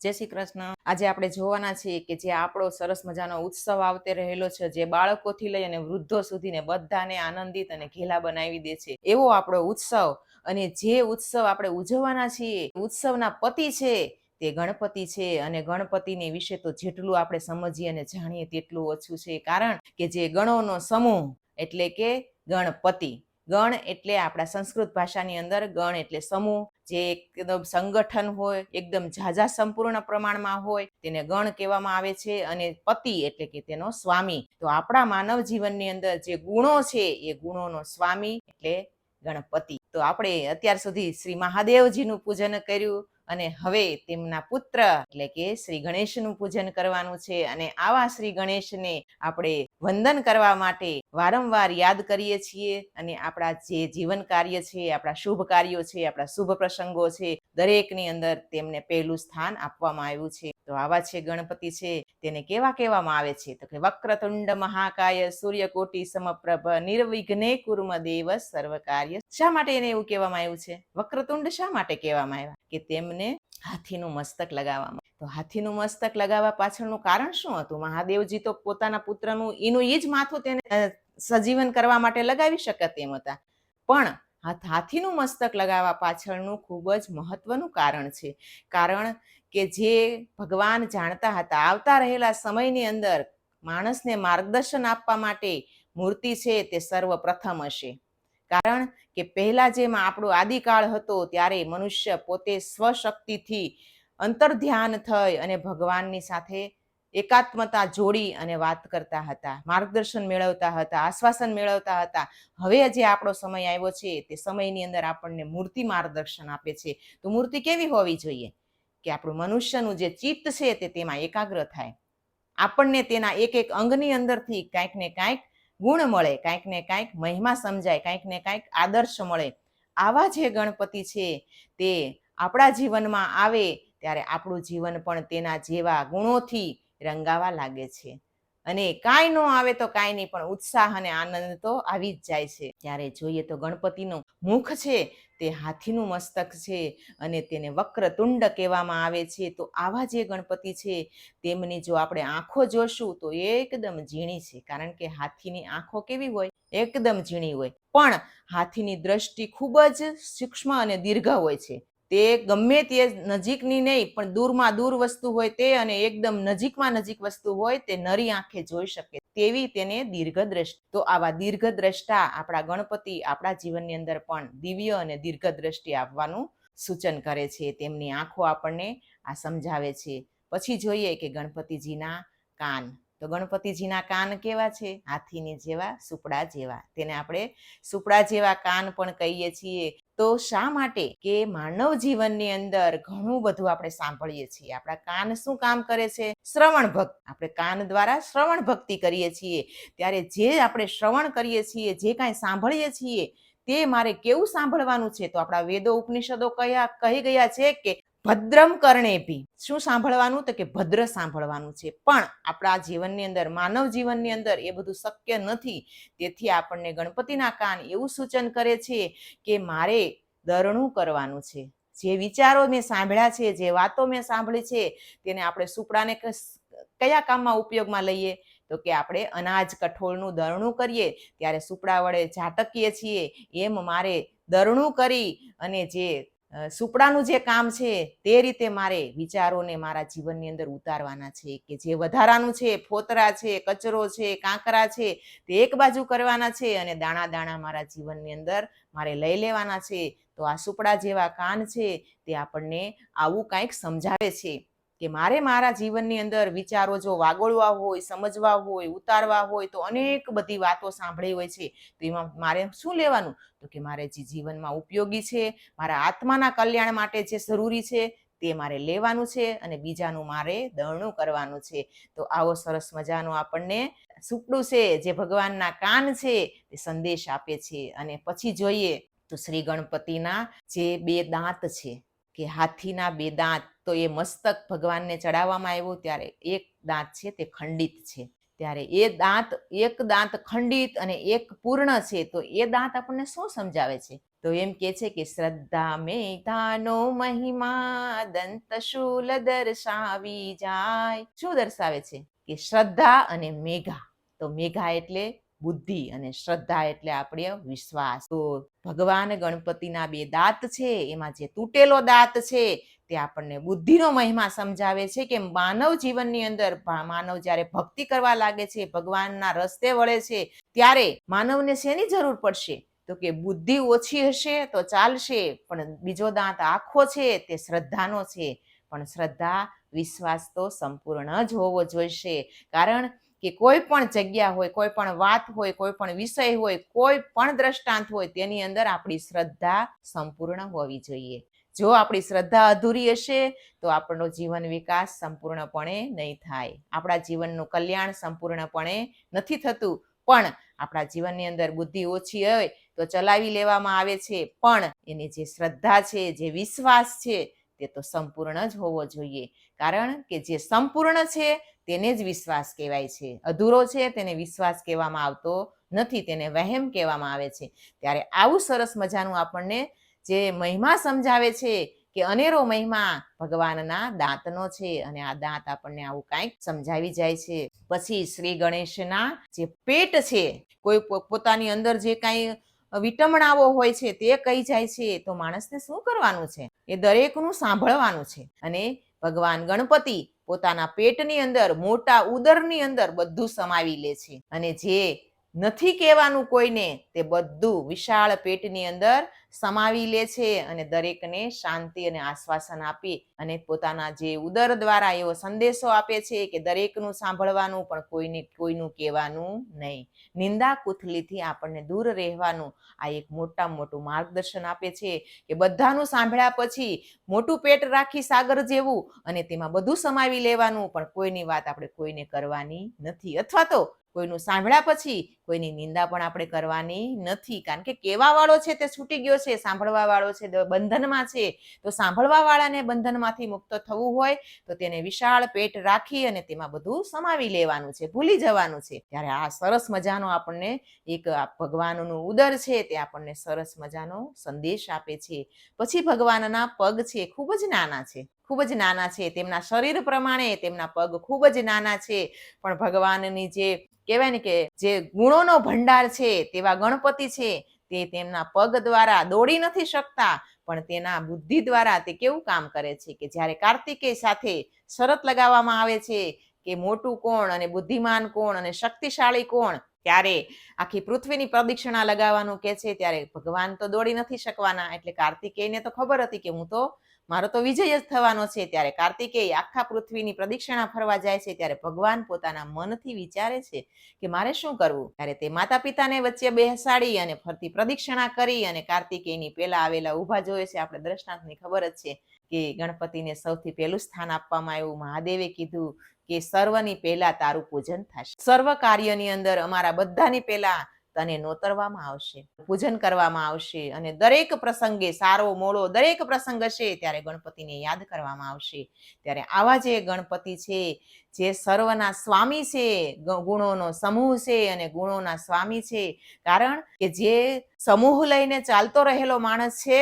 જય શ્રી કૃષ્ણ. આજે આપણે જોવાના છીએ કે જે આપણો સરસ મજાનો ઉત્સવ આવતે રહેલો છે, જે બાળકોથી લઈ અને વૃદ્ધો સુધીને બધાને આનંદિત અને ઘેલા બનાવી દે છે. એવો આપણો ઉત્સવ અને જે ઉત્સવ આપણે ઉજવવાના છીએ, ઉત્સવના પતિ છે તે ગણપતિ છે અને ગણપતિની વિશે તો જેટલું આપણે સમજીએ અને જાણીએ તેટલું ઓછું છે. કારણ કે જે ગણોનો સમૂહ એટલે કે ગણપતિ. ગણ એટલે આપણા સંસ્કૃત ભાષાની અંદર ગણ એટલે સમૂહ જે એકદમ સંગઠન હોય, એકદમ ઝાઝા સંપૂર્ણ પ્રમાણમાં હોય, તેને ગણ કહેવામાં આવે છે અને પતિ એટલે કે તેનો સ્વામી. તો આપણા માનવ જીવનની અંદર જે ગુણો છે, એ ગુણોનો સ્વામી એટલે ગણપતિ. તો આપણે અત્યાર સુધી શ્રી મહાદેવજીનું પૂજન કર્યું. અને હવે તેમના પુત્ર, એટલે કે શ્રી ગણેશનું પૂજન કરવાનું છે અને આવા શ્રી ગણેશને આપણે વંદન કરવા માટે વારંવાર યાદ કરીએ છીએ અને આપણા જે જીવન કાર્ય છે, આપણા શુભ કાર્યો છે, આપણા શુભ પ્રસંગો છે, દરેકની અંદર તેમને પહેલું સ્થાન આપવામાં આવ્યું છે. તો આવા છે ગણપતિ છે તેને કેવા કહેવામાં આવે છે? તો કે વક્રતુંડ મહાકાય, સૂર્યકોટી સમપ્રભ, નિર્વિઘ્ને કુર્મ દેવ, સર્વકાર્ય. શા માટે એને એવું કહેવામાં આવ્યું છે? વક્રતુંડ શા માટે કહેવામાં આવ્યા? કે તેમને હાથીનું મસ્તક લગાવવામાં. તો હાથીનું મસ્તક લગાવવા પાછળનું કારણ શું હતું? મહાદેવજી તો પોતાના પુત્રનું એનું એ જ માથું તેને સજીવન કરવા માટે લગાવી શકત તેમ હતા. પણ હાથીનું મસ્તક લગાવવા પાછળનું ખૂબ જ મહત્વનું કારણ છે. કારણ કે જે ભગવાન જાણતા હતા. આવતા રહેલા સમયની અંદર માણસને માર્ગદર્શન આપવા માટે મૂર્તિ છે તે સર્વપ્રથમ હશે. કારણ કે પહેલા જેમ આપણો આદિકાળ હતો ત્યારે મનુષ્ય પોતે સ્વશક્તિથી અંતર ધ્યાન થઈ અને ભગવાનની સાથે એકાત્મતા જોડી અને વાત કરતા હતા. માર્ગદર્શન મેળવતા હતા, આશ્વાસન મેળવતા હતા. હવે જે આપણો સમય આવ્યો છે તે સમયની અંદર આપણને મૂર્તિ માર્ગદર્શન આપે છે. તો મૂર્તિ કેવી હોવી જોઈએ? કે આપણું મનુષ્યનું જે ચિત્ત છે તે તેમાં એકાગ્ર થાય. આપણને તેના એક એક અંગની અંદરથી કાંઈક ને કાંઈક ગુણ મળે, કાંઈક ને કાંઈક મહિમા સમજાય, કાંઈક ને કાંઈક આદર્શ મળે. આવા જે ગણપતિ છે તે આપણા જીવનમાં આવે ત્યારે આપણું જીવન પણ તેના જેવા ગુણોથી રંગાવા લાગે છે. અને કાંઈ ન આવે તો કાંઈ નહીં પણ ઉત્સાહ અને આનંદ તો આવી જ જાય છે. ત્યારે જોઈએ તો ગણપતિનું મુખ છે, તે હાથીનું મસ્તક છે અને તેને વક્રતુંડ કહેવામાં આવે છે. તો આવા જે ગણપતિ છે, તેમની જો આપણે આંખો જોશું તો એકદમ ઝીણી છે. કારણ કે હાથીની આંખો કેવી હોય? એકદમ ઝીણી હોય. પણ હાથીની દ્રષ્ટિ ખૂબ જ સૂક્ષ્મ અને દીર્ઘ હોય છે. તે ગમે તે નજીકની નહીં, પણ દૂરમાં દૂર વસ્તુ હોય તે અને એકદમ નજીકમાં નજીક વસ્તુ હોય તે નરી આંખે જોઈ શકે તેવી તેને દીર્ઘ દ્રષ્ટિ તો આવા દીર્ઘદ્રષ્ટા આપણા ગણપતિ આપણા જીવનની અંદર પણ દિવ્ય અને દીર્ઘદ્રષ્ટિ આપવાનું સૂચન કરે છે. તેમની આંખો આપણને આ સમજાવે છે. પછી જોઈએ કે ગણપતિજીના કાન. તો ગણપતિજીના કાન કેવા છે? હાથીની જેવા, સુપડા જેવા. તેને આપણે સુપડા જેવા કાન પણ કહીએ છીએ. તો શા માટે કે માનવ જીવનની અંદર ઘણું બધું આપણે સાંભળીએ છીએ. આપણા કાન શું કામ કરે છે? શ્રવણ ભક્ત. આપણે કાન દ્વારા શ્રવણ ભક્તિ કરીએ છીએ. ત્યારે જે આપણે શ્રવણ કરીએ છીએ, જે કાંઈ સાંભળીએ છીએ, તે મારે કેવું સાંભળવાનું છે? તો આપણા વેદો ઉપનિષદો કયા, કહી ગયા છે કે ભદ્રમ કર્ણેપી. શું સાંભળવાનું? તો કે ભદ્ર સાંભળવાનું છે. પણ આપણા જીવનની અંદર, માનવ જીવનની અંદર એ બધું શક્ય નથી. તેથી આપણને ગણપતિના કાન એવું સૂચન કરે છે કે મારે દરણું કરવાનું છે. જે વિચારો મેં સાંભળ્યા છે, જે વાતો મેં સાંભળી છે, તેને આપણે સુપડાને કયા કામમાં ઉપયોગમાં લઈએ? તો કે આપણે અનાજ કઠોળનું દરણું કરીએ, ત્યારે સુપડા વડે ઝાટકીએ છીએ. એમ મારે દરણું કરી અને જે સુપડાનું જે કામ છે, તે રીતે મારે વિચારોને મારા જીવનની અંદર ઉતારવાના છે કે જે વધારાનું છે, ફોતરા છે, કચરો છે, કાંકરા છે, તે એક બાજુ કરવાના છે અને દાણા દાણા મારા જીવનની અંદર મારે લઈ લેવાના છે. તો આ સુપડા જેવા કાન છે, તે આપણને આવું કાંઈક સમજાવે છે. કે મારે મારા જીવનની અંદર વિચારો જો વાગોળવા હોય, સમજવા હોય, ઉતારવા હોય, તો અનેક બધી વાતો સાંભળી હોય છે. તો એમાં મારે શું લેવાનું? તો કે મારે જે જીવનમાં ઉપયોગી છે, મારા આત્માના કલ્યાણ માટે જે જરૂરી છે, તે મારે લેવાનું છે અને બીજાનું મારે દરણું કરવાનું છે. તો આવો સરસ મજાનો આપણને સુપડું છે, જે ભગવાનના કાન છે, તે સંદેશ આપે છે. અને પછી જોઈએ તો શ્રી ગણપતિના જે બે દાંત છે કે હાથીના બે દાંત તો એ મસ્તક ભગવાનને ચડાવવામાં આવ્યો ત્યારે એક દાંત છે તે ખંડિત છે. ત્યારે એ દાંત, એક દાંત ખંડિત અને એક પૂર્ણ છે તો એ દાંત આપણને શું સમજાવે છે? તો એમ કે છે કે શ્રદ્ધા મેધાનો મહિમા દંતશૂલ દર્શાવી જાય. શું દર્શાવે છે? કે શ્રદ્ધા અને મેઘા. તો મેઘા એટલે બુદ્ધિ અને શ્રદ્ધા એટલે આપણે વિશ્વાસ. તો ભગવાન ગણપતિના બે દાંત છે, એમાં જે તૂટેલો દાંત છે, તે આપણને બુદ્ધિનો મહિમા સમજાવે છે કે માનવ જીવનની અંદર માનવ જ્યારે ભક્તિ કરવા લાગે છે, ભગવાનના રસ્તે વળે છે, ત્યારે માનવને શેની જરૂર પડશે? તો કે બુદ્ધિ ઓછી હશે તો ચાલશે, પણ બીજો દાંત આખો છે તે શ્રદ્ધાનો છે. પણ શ્રદ્ધા, વિશ્વાસ તો સંપૂર્ણ જ હોવો જોઈશે. કારણ કે કોઈ પણ જગ્યા હોય, કોઈ પણ વાત હોય, કોઈ પણ વિષય હોય, કોઈ પણ દ્રષ્ટાંત હોય, તેની અંદર આપણી શ્રદ્ધા સંપૂર્ણ હોવી જોઈએ. જો આપણી શ્રદ્ધા અધૂરી હશે, તો આપણો જીવન વિકાસ સંપૂર્ણપણે નહીં થાય. આપણા જીવનનું કલ્યાણ સંપૂર્ણપણે નથી થતું. પણ આપણા જીવનની અંદર બુદ્ધિ ઓછી હોય, તો ચલાવી લેવામાં આવે છે. પણ એની જે શ્રદ્ધા છે, જે વિશ્વાસ છે, તે તો સંપૂર્ણ જ હોવો જોઈએ. કારણ કે જે સંપૂર્ણ છે તેને જ વિશ્વાસ કહેવાય છે. અધૂરો છે, તેને વિશ્વાસ કહેવામાં આવતો નથી, તેને વહેમ કહેવામાં આવે છે. ત્યારે આવું સરસ મજાનું આપણને જે મહિમા સમજાવે છે કે અનેરો મહિમા ભગવાનના દાંતનો છે અને આ દાંત આપણને આવું કાંઈક સમજાવી જાય છે. પછી શ્રી ગણેશના જે પેટ છે, કોઈ પોતાની અંદર જે કાંઈ વિટમણાઓ હોય છે તે કહી જાય છે, તો માણસને શું કરવાનું છે? એ દરેકનું સાંભળવાનું છે. અને ભગવાન ગણપતિ પોતાના પેટની અંદર, મોટા ઉદરની અંદર બધું સમાવી લે છે. અને જે નથી કહેવાનું કોઈને, તે બધું વિશાળ પેટની અંદર સમાવી લે છે અને દરેકને શાંતિ અને આશ્વાસન આપી અને પોતાના જે ઉદર દ્વારા એવો સંદેશો આપે છે કે દરેકનું સાંભળવાનું પણ કોઈને, કોઈનું કહેવાનું નહીં. નિંદા કુથલીથી આપણને દૂર રહેવાનું આ એક મોટા મોટું માર્ગદર્શન આપે છે કે બધાનું સાંભળ્યા પછી મોટું પેટ રાખી સાગર જેવું અને તેમાં બધું સમાવી લેવાનું પણ કોઈની વાત આપણે કોઈને કરવાની નથી. અથવા તો કોઈનું સાંભળ્યા પછી કોઈની નિંદા પણ આપણે કરવાની નથી. કારણ કે કેવા વાળો છે તે છૂટી ગયો છે. સાંભળવા વાળો છે બંધનમાં છે, તો સાંભળવા વાળાને બંધનમાંથી મુક્ત થવું હોય, તો તેને વિશાળ પેટ રાખી અને તેમાં બધું સમાવી લેવાનું છે, ભૂલી જવાનું છે. ત્યારે આ સરસ મજાનો આપણને એક ભગવાનનું ઉદર છે, તે આપણને સરસ મજાનો સંદેશ આપે છે. પછી ભગવાનના પગ છે, ખૂબ જ નાના છે, ખૂબ જ નાના છે. તેમના શરીર પ્રમાણે તેમના પગ ખૂબ જ નાના છે. પણ ભગવાનની જે કહેવાય ને કે જે ગુણોનો ભંડાર છે, તેવા ગણપતિ છે તે તેમના પગ દ્વારા દોડી નથી શકતા, પણ તેના બુદ્ધિ દ્વારા તે કેવું કામ કરે છે કે જ્યારે કાર્તિકેય સાથે શરત લગાવવામાં આવે છે કે મોટું કોણ અને બુદ્ધિમાન કોણ અને શક્તિશાળી કોણ ત્યારે આખી પૃથ્વીની પ્રદક્ષિણા લગાવવાનું કે છે, ત્યારે ભગવાન તો દોડી નથી શકવાના. એટલે કાર્તિકેયને તો ખબર હતી કે હું તો, મારો તો વિજય જ થવાનો છે. ત્યારે કાર્તિકેય આખા પૃથ્વીની પ્રદક્ષિણા ફરવા જાય છે. ત્યારે ભગવાન પોતાના મનથી વિચારે છે કે મારે શું કરવું? ત્યારે તે માતા પિતાને વચ્ચે બેસાડી અને ફરતી પ્રદક્ષિણા કરી અને કાર્તિકેયની પેલા આવેલા ઊભા જોયે છે. આપણે દ્રષ્ટાંતની ખબર જ છે કે ગણપતિને સૌથી પહેલું સ્થાન આપવામાં આવ્યું? મહાદેવે કીધું કે સર્વની પહેલા તારું પૂજન થશે. સર્વ કાર્યની અંદર અમારા બધાની પહેલા તને નોતરવામાં આવશે, પૂજન કરવામાં આવશે અને દરેક પ્રસંગે સારો મોળો દરેક પ્રસંગ હશે ત્યારે ગણપતિને યાદ કરવામાં આવશે. ત્યારે આવા જે ગણપતિ છે, જે સર્વના સ્વામી છે ગુણોનો સમૂહ છે અને ગુણોના સ્વામી છે, કારણ કે જે સમૂહ લઈને ચાલતો રહેલો માણસ છે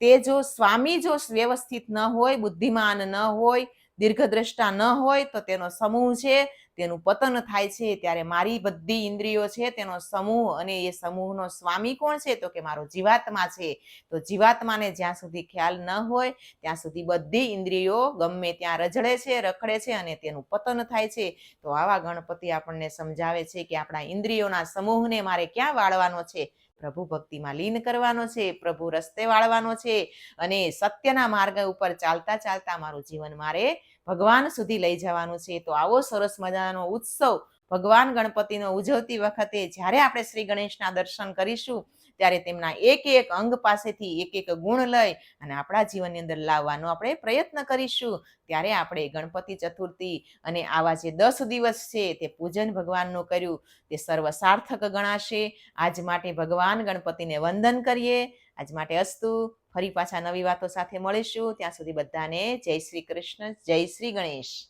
તે જો સ્વામી જો વ્યવસ્થિત ન હોય, બુદ્ધિમાન ન હોય, દીર્ઘદ્રષ્ટા ન હોય, તો તેનો સમૂહ છે, તેનું પતન થાય છે. ત્યારે મારી બધી ઇન્દ્રિયો છે, તેનો સમૂહ અને એ સમૂહનો સ્વામી કોણ છે? તો કે મારો જીવાત્મા છે. તો જીવાત્માને જ્યાં સુધી ખ્યાલ ન હોય, ત્યાં સુધી બધી ઇન્દ્રિયો ગમે ત્યાં રજડે છે, રખડે છે અને તેનું પતન થાય છે. તો આવા ગણપતિ આપણને સમજાવે છે કે આપણા ઇન્દ્રિયોના સમૂહને મારે ક્યાં વાળવાનો છે? પ્રભુ ભક્તિમાં લીન કરવાનો છે, પ્રભુ રસ્તે વાળવાનો છે અને સત્યના માર્ગ ઉપર ચાલતા ચાલતા મારું જીવન મારે ભગવાન સુધી લઈ જવાનું છે. તો આવો સરસ મજાનો ઉત્સવ ભગવાન ગણપતિનો ઉજવતી વખતે જ્યારે આપણે શ્રી ગણેશના દર્શન કરીશું ત્યારે તેમના એક એક અંગ પાસેથી એક એક ગુણ લઈ અને આપણા જીવનની અંદર લાવવાનો આપણે પ્રયત્ન કરીશું. ત્યારે આપણે ગણપતિ ચતુર્થી અને આવા જે દસ દિવસ છે તે પૂજન ભગવાનનું કર્યું. તે સર્વ સાર્થક ગણાશે. આજ માટે ભગવાન ગણપતિને વંદન કરીએ. આજ માટે અસ્તુ. ફરી પાછા નવી વાતો સાથે મળીશું. ત્યાં સુધી બધાને જય શ્રી કૃષ્ણ, જય શ્રી ગણેશ.